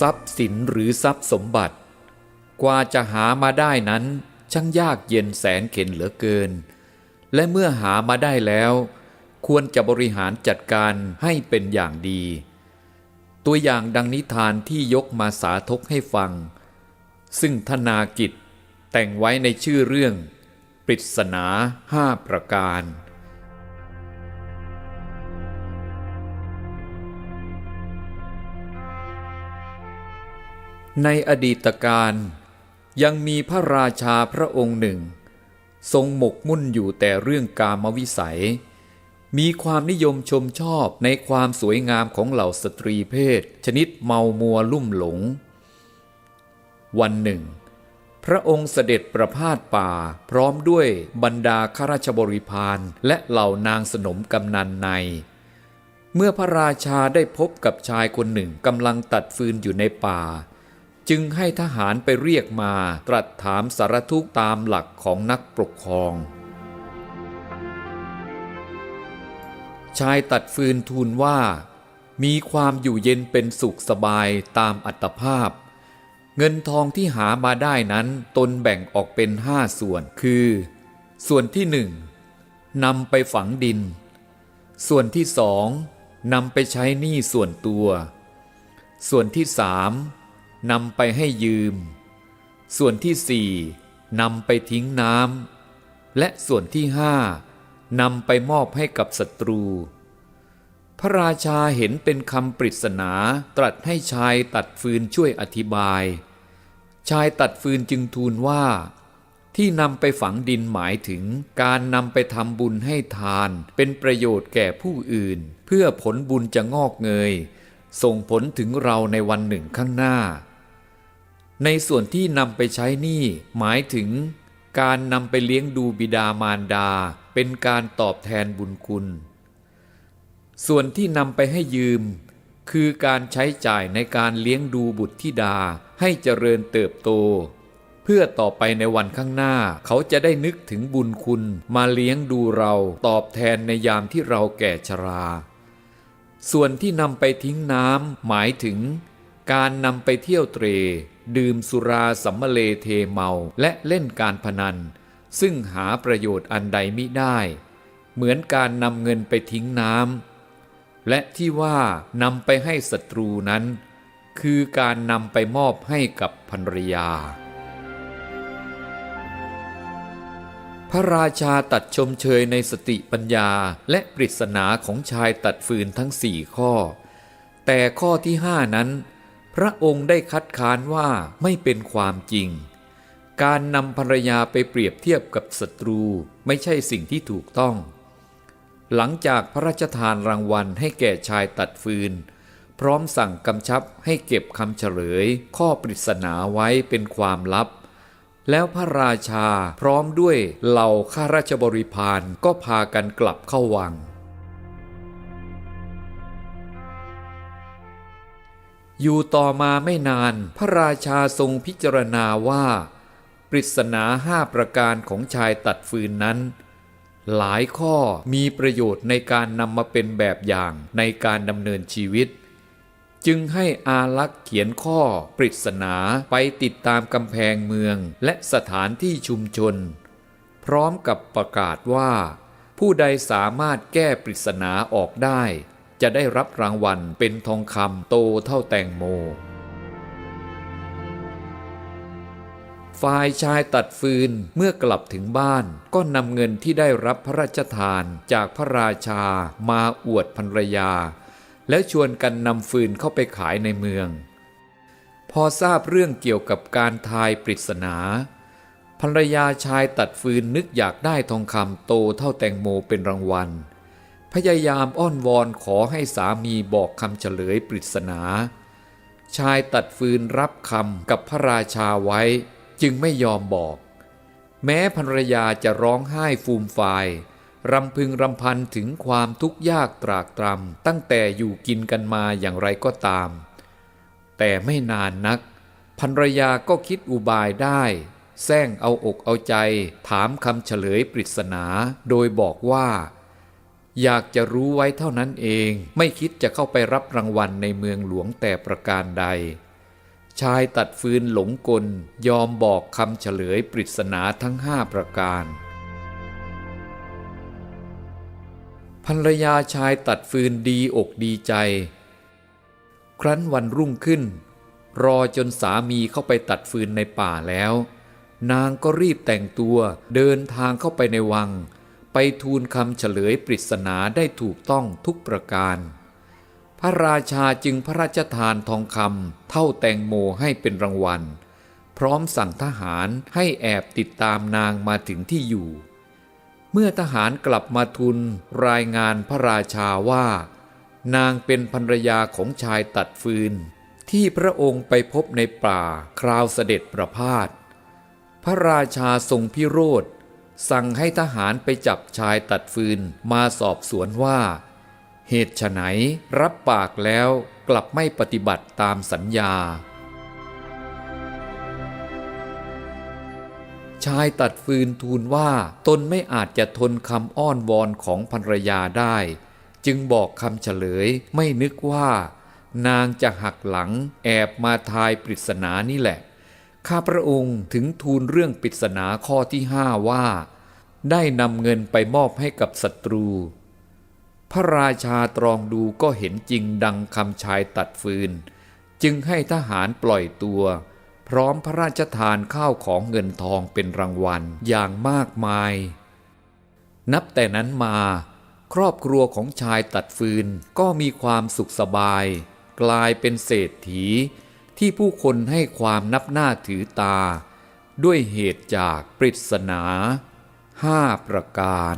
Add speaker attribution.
Speaker 1: ทรัพย์สินหรือทรัพย์สมบัติ กว่าจะหามาได้นั้น ช่างยากเย็นแสนเข็นเหลือเกิน และเมื่อหามาได้แล้ว ควรจะบริหารจัดการให้เป็นอย่างดี ตัวอย่างดังนิทานที่ยกมาสาธกให้ฟัง ซึ่งธนากิจแต่งไว้ในชื่อเรื่อง ปริศนาห้าประการ ในอดีตการยังมีพระราชาพระองค์หนึ่ง ทรงหมกมุ่นอยู่แต่เรื่องกามวิสัย มีความนิยมชมชอบในความสวยงามของเหล่าสตรีเพศ ชนิดเมามัวลุ่มหลง วันหนึ่ง พระองค์เสด็จประพาสป่าพร้อมด้วยบรรดาข้าราชบริพารและเหล่านางสนมกำนันใน เมื่อพระราชาได้พบกับชายคนหนึ่งกำลังตัดฟืนอยู่ในป่า จึงให้ทหารไปเรียกมาตรัสถามสารทุกตามหลักของนักปกครอง ชายตัดฟืนทูลว่า มีความอยู่เย็นเป็นสุขสบายตามอัตภาพ เงินทองที่หามาได้นั้นตนแบ่งออกเป็นห้าส่วนคือ ส่วนที่หนึ่งนำไปฝังดิน ส่วนที่สองนำไปใช้หนี้ส่วนตัว ส่วนที่สาม นำไปให้ยืม ส่วนที่สี่นำไปทิ้งน้ำและส่วนที่ห้านำไปมอบให้กับศัตรู พระราชาเห็นเป็นคำปริศนาตรัสให้ชายตัดฟืนช่วยอธิบาย ชายตัดฟืนจึงทูลว่า ที่นำไปฝังดินหมายถึงการนำไปทำบุญให้ทานเป็นประโยชน์แก่ผู้อื่น เพื่อผลบุญจะงอกเงย ส่งผลถึงเราในวันหนึ่งข้างหน้า ในส่วนที่นำไปใช้หนี้หมายถึง การนำไปเลี้ยงดูบิดามารดา เป็นการตอบแทนบุญคุณ ส่วนที่นำไปให้ยืม คือการใช้จ่ายในการเลี้ยงดูบุตรธิดาให้เจริญเติบโต เพื่อต่อไปในวันข้างหน้าเขาจะได้นึกถึงบุญคุณมาเลี้ยงดูเราตอบแทนในยามที่เราแก่ชรา ส่วนที่นำไปทิ้งน้ำหมายถึง การนำไปเที่ยวเตร ดื่มสุราสัมมเลเทเมาและเล่นการพนัน ซึ่งหาประโยชน์อันใดมิได้ เหมือนการนำเงินไปทิ้งน้ำและที่ว่านำไปให้ศัตรูนั้น คือการนำไปมอบให้กับภรรยา พระราชาตัดชมเชยในสติปัญญาและปริศนาของชายตัดฟืนทั้งสี่ข้อ แต่ข้อที่ห้านั้น พระองค์ได้คัดค้านว่าไม่เป็นความจริง การนำภรรยาไปเปรียบเทียบกับศัตรูไม่ใช่สิ่งที่ถูกต้อง หลังจากพระราชทานรางวัลให้แก่ชายตัดฟืน พร้อมสั่งกำชับให้เก็บคำเฉลย ข้อปริศนาไว้เป็นความลับ แล้วพระราชาพร้อมด้วยเหล่าข้าราชบริพารก็พากันกลับเข้าวัง อยู่ต่อมาไม่นานพระราชาทรงพิจารณาว่า ปริศนาห้าประการของชายตัดฟืนนั้น หลายข้อมีประโยชน์ในการนำมาเป็นแบบอย่างในการดำเนินชีวิต จึงให้อาลักษ์เขียนข้อปริศนาไปติดตามกำแพงเมืองและสถานที่ชุมชน พร้อมกับประกาศว่า ผู้ใดสามารถแก้ปริศนาออกได้ จะได้รับรางวัลเป็นทองคำโตเท่าแตงโม ฝ่ายชายตัดฟืนเมื่อกลับถึงบ้าน ก็นำเงินที่ได้รับพระราชทานจากพระราชามาอวดภรรยา แล้วชวนกันนำฟืนเข้าไปขายในเมือง พอทราบเรื่องเกี่ยวกับการทายปริศนาภรรยาชายตัดฟืนนึกอยากได้ทองคำโตเท่าแตงโมเป็นรางวัล พยายามอ้อนวอนขอให้สามีบอกคำเฉลยปริศนา ชายตัดฟืนรับคำกับพระราชาไว้ จึงไม่ยอมบอก แม้ภรรยาจะร้องไห้ฟูมฟายรำพึงรำพันถึงความทุกข์ยากตรากตรำตั้งแต่อยู่กินกันมาอย่างไรก็ตาม แต่ไม่นานนักภรรยาก็คิดอุบายได้แซงเอาอกเอาใจ ถามคำเฉลยปริศนา โดยบอกว่า อยากจะรู้ไว้เท่านั้นเอง ไม่คิดจะเข้าไปรับรางวัลในเมืองหลวงแต่ประการใด ชายตัดฟืนหลงกลยอมบอกคำเฉลยปริศนาทั้งห้าประการภรรยาชายตัดฟืนดีอกดีใจ ครั้นวันรุ่งขึ้น รอจนสามีเข้าไปตัดฟืนในป่าแล้ว นางก็รีบแต่งตัวเดินทางเข้าไปในวัง ไปทูลคำเฉลยปริศนาได้ถูกต้องทุกประการ พระราชาจึงพระราชทานทองคำเท่าแตงโมให้เป็นรางวัล พร้อมสั่งทหารให้แอบติดตามนางมาถึงที่อยู่ เมื่อทหารกลับมาทูลรายงานพระราชาว่า นางเป็นภรรยาของชายตัดฟืน ที่พระองค์ไปพบในป่าคราวเสด็จประพาสพระราชาทรงพิโรธ สั่งให้ทหารไปจับชายตัดฟืนมาสอบสวนว่า เหตุไฉนรับปากแล้วกลับไม่ปฏิบัติตามสัญญา ชายตัดฟืนทูลว่าตนไม่อาจจะทนคำอ้อนวอนของภรรยาได้ จึงบอกคำเฉลยไม่นึกว่า นางจะหักหลังแอบมาทายปริศนานี่แหละ ข้าพระองค์ถึงทูลเรื่องปริศนาข้อที่ห้าว่า ได้นำเงินไปมอบให้กับศัตรู พระราชาตรองดูก็เห็นจริงดังคำชายตัดฟืน จึงให้ทหารปล่อยตัว พร้อมพระราชทานข้าวของเงินทองเป็นรางวัลอย่างมากมาย นับแต่นั้นมาครอบครัวของชายตัดฟืนก็มีความสุขสบาย กลายเป็นเศรษฐี ที่ผู้คนให้ความนับหน้าถือตา ด้วยเหตุจากปริศนาห้าประการ